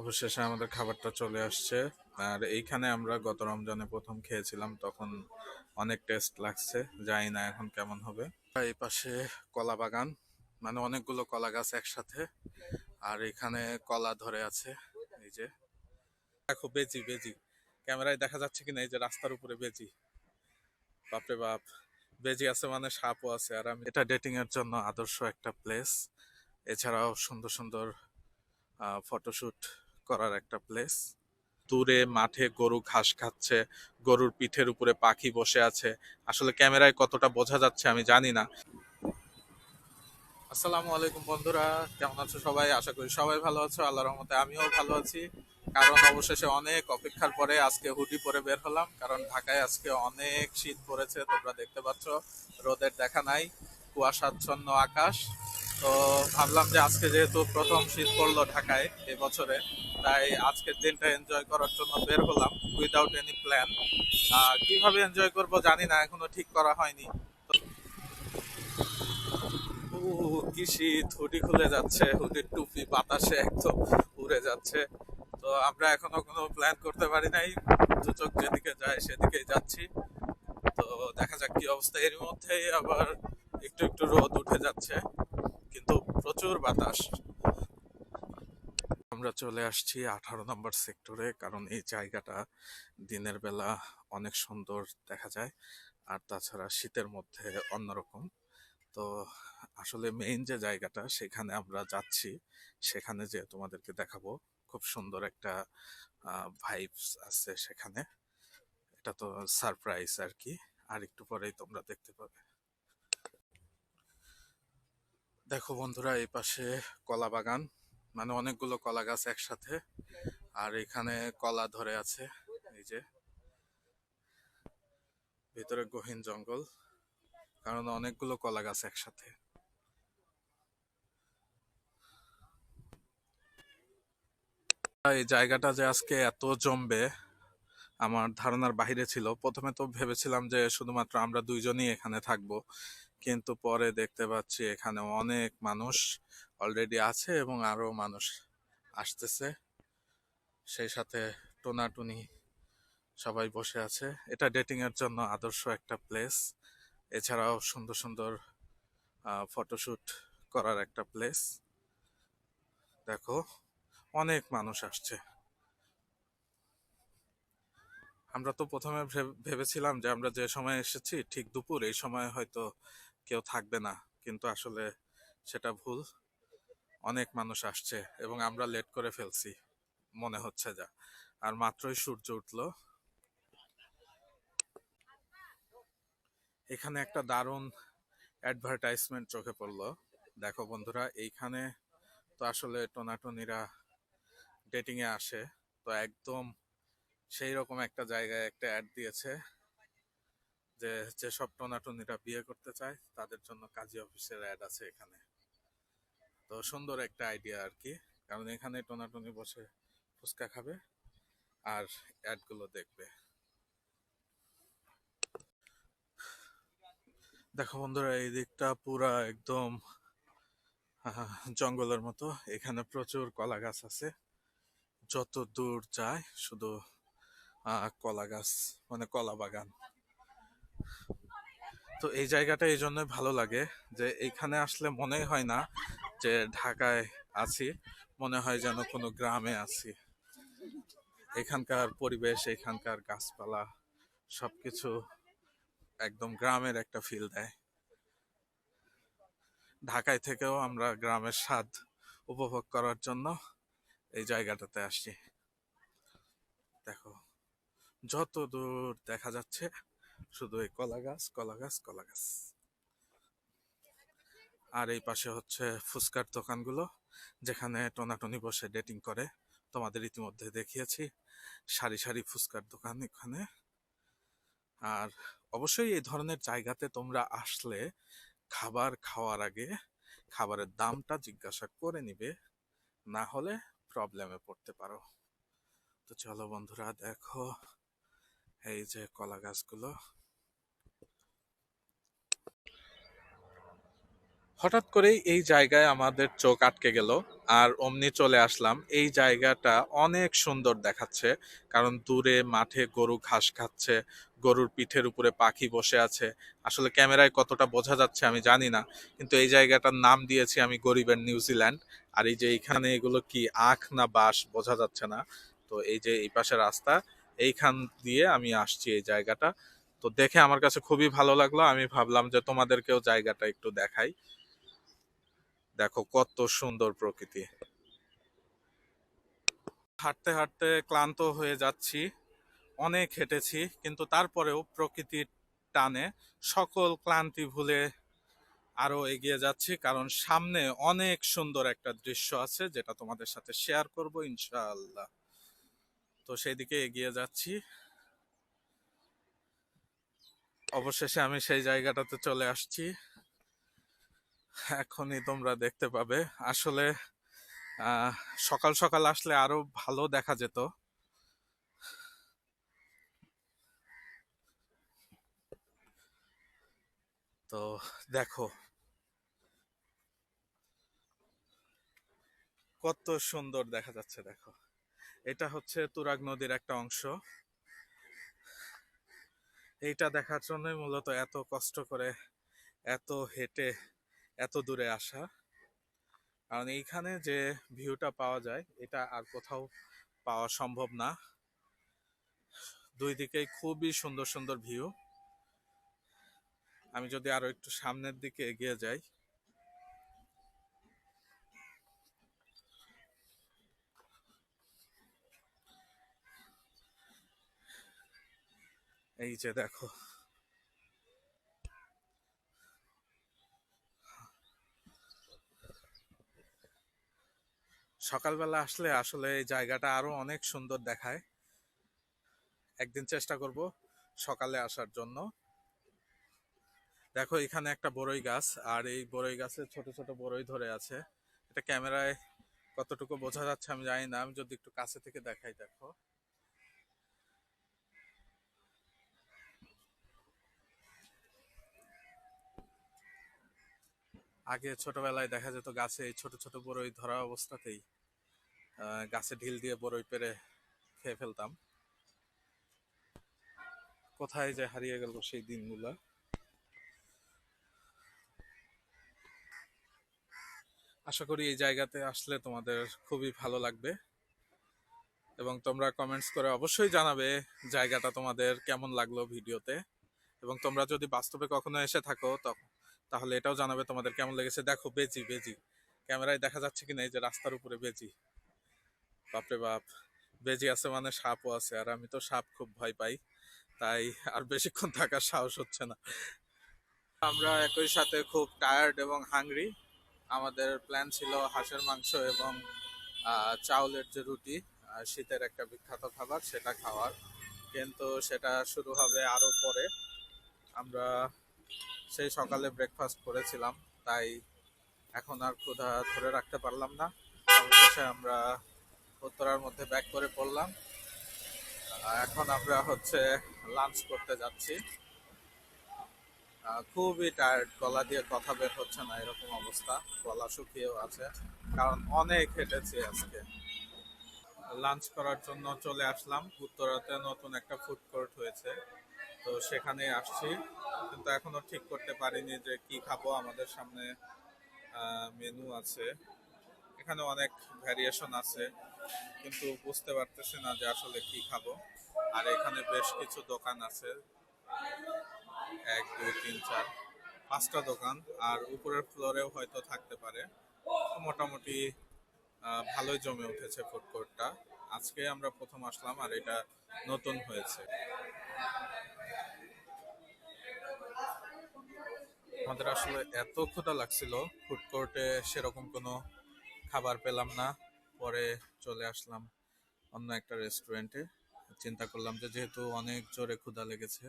অবশেষে আমাদের খাবারটা চলে আসছে। আর এইখানে আমরা গত রমজানে প্রথম খেয়েছিলাম, তখন অনেক টেস্ট লাগছে, জানি না এখন কেমন হবে। এই পাশে কলা বাগান মানে অনেকগুলো কলা গাছ একসাথে, আর এখানে কলা ধরে আছে, এই যে। দেখো বেজি বেজি। ক্যামেরায় দেখা যাচ্ছে কিনা, এই যে রাস্তার উপরে বেজি। বাপরে বাপ, বেজি আছে মানে সাপও আছে, আর আমি এটা ডেটিং এর জন্য আদর্শ একটা প্লেস এছাড়াও সুন্দর সুন্দর ফটোশুট করার একটা প্লেস দূরে মাঠে গরু ঘাস খাচ্ছে, গরুর পিঠের উপরে পাখি বসে আছে। আসলে ক্যামেরায় কতটা বোঝা যাচ্ছে আমি জানি না। আসসালামু আলাইকুম বন্ধুরা, কেমন আছো সবাই? আশা করি সবাই ভালো আছো, আল্লাহর রহমতে আমিও ভালো আছি। কারণ অবশেষে অনেক অপেক্ষার পরে আজকে হুডি পরে বের হলাম, কারণ ঢাকায় আজকে অনেক শীত পড়েছে, তোমরা দেখতে পাচ্ছ, রোদের দেখা নাই। কুয়াশাচ্ছন্ন আকাশ। তো ভাবলাম যে আজকে যেহেতু প্রথম শীত পড়ল ঢাকায় এবছরে, তাই আজকের দিনটা এনজয় করার জন্য বের হলাম উইদাউট এনি প্ল্যান কীভাবে এনজয় করব জানি না, এখনও ঠিক করা হয়নি। কি শীত, হুডি খুলে যাচ্ছে, হুডির টুপি বাতাসে একদম উড়ে যাচ্ছে। তো আমরা এখনও কোনো প্ল্যান করতে পারি নাই দু যেদিকে যায় সেদিকেই যাচ্ছি। তো দেখা যাক কি অবস্থা। এর মধ্যেই আবার একটু একটু রোদ উঠে যাচ্ছে। কিন্তু প্রচুর বাতাস। আমরা চলে আসছি আঠারো নম্বর সেক্টরে, কারণ এই জায়গাটা দিনের বেলা অনেক সুন্দর দেখা যায়, আর তাছাড়া শীতের মধ্যে অন্যরকম। তো আসলে মেইন যে জায়গাটা, সেখানে আমরা যাচ্ছি। সেখানে যে তোমাদেরকে দেখাবো, খুব সুন্দর একটা ভাইবস আছে সেখানে। এটা তো সারপ্রাইজ আর কি, আর একটু পরেই তোমরা দেখতে পাবে। দেখো বন্ধুরা, এই পাশে কলা বাগান মানে অনেকগুলো কলা গাছ একসাথে, আর এখানে কলা ধরে আছে, এই যে। ভিতরে গহীন জঙ্গল, কারণ অনেকগুলো কলা গাছ একসাথে। এই জায়গাটা যে আজকে এত জমবে, আমার ধারণার বাইরে ছিল। প্রথমে তো ভেবেছিলাম যে শুধুমাত্র আমরা দুইজনই এখানে থাকব। কিন্তু পরে দেখতে পাচ্ছি এখানে অনেক মানুষ অলরেডি আছে এবং আরও মানুষ আসতেছে। সেই সাথে টোনাটুনি সবাই বসে আছে। এটা ডেটিং এর জন্য আদর্শ একটা প্লেস এছাড়াও সুন্দর সুন্দর ফটোশুট করার একটা প্লেস দেখো, অনেক মানুষ আসছে। আমরা তো প্রথমে ভেব- ভেবেছিলাম যে আমরা যে সময় এসেছি ঠিক দুপুর, এই সময় হয়তো কেউ থাকবে না, কিন্তু আসলে সেটা ভুল। অনেক মানুষ আসছে এবং আমরা লেট করে ফেলছি, মনে হচ্ছে যা। আর মাত্রই সূর্য উঠল। এখানে একটা দারুণ অ্যাডভার্টাইজমেন্ট চোখে পড়ল। দেখো বন্ধুরা, এইখানে তো আসলে টোনাটুনিরা ডেটিং এ আসে, তো একদম সেই রকম একটা জায়গায় একটা অ্যাড দিয়েছে। যে যেসব টোনাটুনিরা বিয়ে করতে চায়, তাদের জন্য কাজী অফিসের অ্যাড আছে এখানে। তো সুন্দর একটা আইডিয়া আর কি। কারণ এখানে টোনাটুনি বসে ফুচকা খাবে আর অ্যাডগুলো দেখবে। দেখো বন্ধুরা, এই দিকটা পুরা একদম জঙ্গলের মতো। এখানে প্রচুর কলা গাছ আছে। যত দূর যায় শুধু কলা গাছ মানে কলা বাগান। তো এই জায়গাটা এই জন্যই ভালো লাগে যে এইখানে আসলে মনে হয় না যে ঢাকায় আছি, মনে হয় যেন কোনো গ্রামে আছি। এখানকার পরিবেশ, এখানকার গাছপালা সব কিছু একদম গ্রামের একটা ফিল দেয়। ঢাকায় থেকেও আমরা গ্রামের স্বাদ উপভোগ করার জন্য এই জায়গাটাতে আসছি। দেখো যত দূর দেখা যাচ্ছে শুধু এই কলা গাছ কলা গাছ কলা গাছ। আর এই পাশে হচ্ছে ফুচকার দোকানগুলো, যেখানে টোনাটনি বসে ডেটিং করে। তোমাদের ইতিমধ্যে দেখিয়েছি, সারি সারি ফুচকার দোকান এখানে। আর অবশ্যই এই ধরনের জায়গাতে তোমরা আসলে খাবার খাওয়ার আগে খাবারের দামটা জিজ্ঞাসা করে নিবে, না হলে প্রবলেমে পড়তে পারো। তো চলো বন্ধুরা, দেখো এই যে কলা গাছগুলো। হঠাৎ করেই এই জায়গায় আমাদের চোখ আটকে গেল আর অমনি চলে আসলাম। এই জায়গাটা অনেক সুন্দর দেখাচ্ছে, কারণ দূরে মাঠে গরু ঘাস খাচ্ছে, গরুর পিঠের উপরে পাখি বসে আছে। আসলে ক্যামেরায় কতটা বোঝা যাচ্ছে আমি জানি না, কিন্তু এই জায়গাটার নাম দিয়েছি আমি গরিবের নিউজিল্যান্ড। আর এই যে এইখানে এগুলো কি আখ না বাস বোঝা যাচ্ছে না। তো এই যে এই পাশে রাস্তা, এইখান দিয়ে আমি আসছি এই জায়গাটা। তো দেখে আমার কাছে খুবই ভালো লাগল। আমি ভাবলাম যে তোমাদেরকেও জায়গাটা একটু দেখাই। দেখো কত সুন্দর প্রকৃতি। হাঁটতে হাঁটতে ক্লান্ত হয়ে যাচ্ছি, অনেক হেঁটেছি, কিন্তু তারপরেও প্রকৃতির টানে সকল ক্লান্তি ভুলে আরও এগিয়ে যাচ্ছি, কারণ সামনে অনেক সুন্দর একটা দৃশ্য আছে যেটা তোমাদের সাথে শেয়ার করব ইনশাআল্লাহ। তো সেই দিকে এগিয়ে যাচ্ছি। অবশেষে আমি সেই জায়গাটাতে চলে আসছি। এখনই তোমরা দেখতে পাবে। আসলে সকাল সকাল আসলে আরও ভালো দেখা যেত। তো দেখো। কত সুন্দর দেখা যাচ্ছে, দেখো। এটা হচ্ছে তুরাগ নদীর একটা অংশ। এইটা দেখার জন্যই মূলত এত কষ্ট করে এত হেঁটে এত দূরে আসা। কারণ এইখানে যে ভিউটা পাওয়া যায়, এটা আর কোথাও পাওয়া সম্ভব না। দুই দিকেই খুবই সুন্দর সুন্দর ভিউ। আমি যদি আরও একটু সামনের দিকে এগিয়ে যাই। এই যে দেখো। সকালবেলা আসলে আসলে এই জায়গাটা আরও অনেক সুন্দর দেখায়। একদিন চেষ্টা করব সকালে আসার জন্য। দেখো, এখানে একটা বড়ই গাছ, আর এই বড়ই গাছে ছোট ছোট বড়ই ধরে আছে। এটা ক্যামেরায় কতটুকু বোঝা যাচ্ছে আমি জানি না, আমি যদি একটু কাছে থেকে দেখাই, দেখো। আগে ছোটবেলায় দেখা যেত গাছে এই ছোট ছোট বড়ই ধরা অবস্থাতেই। গাছে ঢিল দিয়ে বড়ই পেরে খেয়ে ফেলতাম। কোথায় যে হারিয়ে গেল সেই দিনগুলো। আশা করি এই জায়গাতে আসলে তোমাদের খুবই ভালো লাগবে। এবং তোমরা কমেন্টস করে অবশ্যই জানাবে জায়গাটা তোমাদের কেমন লাগল ভিডিওতে। এবং তোমরা যদি বাস্তবে কখনো এসে থাকো তখন তাহলে এটাও জানাবে তোমাদের কেমন লেগেছে। দেখো বেজি বেজি। ক্যামেরায় দেখা যাচ্ছে কিনা এই যে রাস্তার উপরে বেজি। বাপরে বাপ বেজি আছে মানে সাপও আছে, আর আমি তো সাপ খুব ভয় পাই, তাই আর বেশিক্ষণ থাকার সাহস হচ্ছে না। আমরা একই সাথে খুব টায়ার্ড এবং হাংরি আমাদের প্ল্যান ছিল হাঁসের মাংস এবং চাউলের যে রুটি শীতের একটা বিখ্যাত খাবার, সেটা খাওয়ার। কিন্তু সেটা শুরু হবে আরও পরে। আমরা সেই সকালে ব্রেকফাস্ট করেছিলাম, তাই এখন আর ক্ষুধা ধরে রাখতে পারলাম না। অবশেষে আমরা উত্তরার মধ্যে ব্যাক করে পড়লাম। এখন আমরা হচ্ছে লাঞ্চ করতে যাচ্ছি। খুবই টায়ার্ড গলা দিয়ে কথা বের হচ্ছে না, এরকম অবস্থা। গলা শুকিয়েও আছে, কারণ অনেক হেঁটেছি আজকে। লাঞ্চ করার জন্য চলে আসলাম। উত্তরাতে নতুন একটা ফুড কোর্ট হয়েছে, তো সেখানে আসছি। কিন্তু এখনও ঠিক করতে পারিনি যে কি খাব, আমাদের সামনে মেনু আছে। এখানে অনেক ভ্যারিয়েশন আছে। কিন্তু বুঝতে পারতেছি না যে আসলে কি খাব। আর এখানে বেশ কিছু দোকান আছে। এক, দুই, তিন, চার, পাঁচটা দোকান। আর উপরের ফ্লোরেও হয়তো থাকতে পারে। মোটামুটি ভালোই জমে উঠেছে ফুড কোর্টটা আজকে আমরা প্রথম আসলাম আর এটা নতুন হয়েছে। আমাদের আসলে এত ক্ষুধা লাগছিল। ফুড কোর্টে সেরকম কোনো খাবার পেলাম না। পরে চলে আসলাম অন্য একটা রেস্টুরেন্টে চিন্তা করলাম যে যেহেতু অনেক জোরে ক্ষুধা লেগেছে,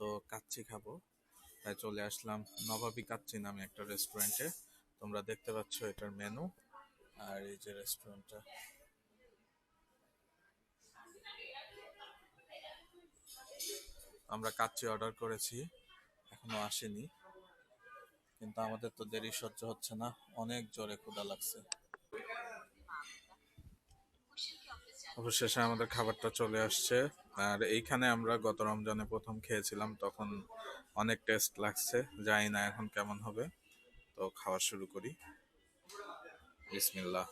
তো কাচ্চি খাব। তাই চলে আসলাম নবাবী কাচ্চি নামে একটা রেস্টুরেন্টে তোমরা দেখতে পাচ্ছ এটার মেনু আর এই যে রেস্টুরেন্টটা আমরা কাচ্চি অর্ডার করেছি, এখনও আসেনি। কিন্তু আমাদের তো দেরি সহ্য হচ্ছে না, অনেক জোরে ক্ষুধা লাগছে। অবশেষে আমাদের খাবারটা চলে আসছে। আর এইখানে আমরা গত রমজানে প্রথম খেয়েছিলাম, তখন অনেক টেস্ট লাগছে, জানি না এখন কেমন হবে। তো খাওয়া শুরু করি। বিসমিল্লাহ।